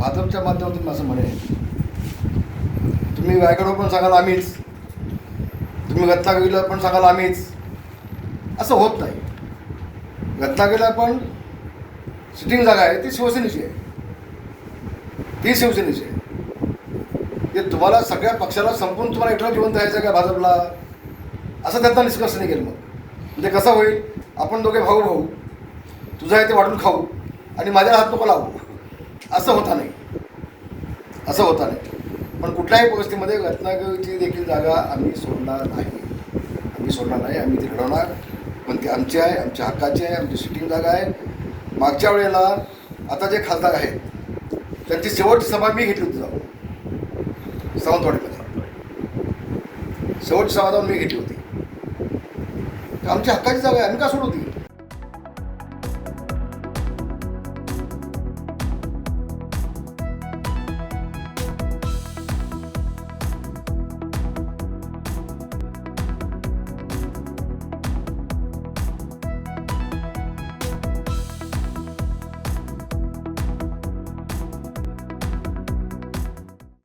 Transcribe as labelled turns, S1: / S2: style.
S1: भाजपच्या माध्यमातून माझं म्हणेन तुम्ही वायगडवर पण सांगाल आम्हीच. तुम्ही रत्नागिरीला पण सांगाल आम्हीच. असं होत नाही. रत्नागिरीला पण सिटिंग जागा आहे ती शिवसेनेची आहे. ती शिवसेनेची आहे. ते तुम्हाला सगळ्या पक्षाला संपून तुम्हाला एकटा जिवंत द्यायचं आहे का भाजपला? असं त्यांना निष्कर्ष नाही केलं मग. म्हणजे कसं होईल? आपण दोघे भाऊ भाऊ. तुझं आहे ते वाटून खाऊ. आणि माझ्या हात नको लावू. असं होता नाही. असं होता नाही. पण कुठल्याही परिस्थितीमध्ये रत्नागिरीची देखील जागा आम्ही सोडणार नाही. आम्ही सोडणार नाही. आम्ही ती लढवणार पण ती आमची आहे आमच्या हक्काची आहे आमची सिटिंग जागा आहे. मागच्या वेळेला आता जे खासदार आहेत त्यांची शेवटची सभा मी घेतली होती जाऊन. सावंतवाडीमध्ये. शेवटची सभा जाऊन मी घेतली होती. आमची हक्काची जागा आहे. आम्ही का सोडू ती?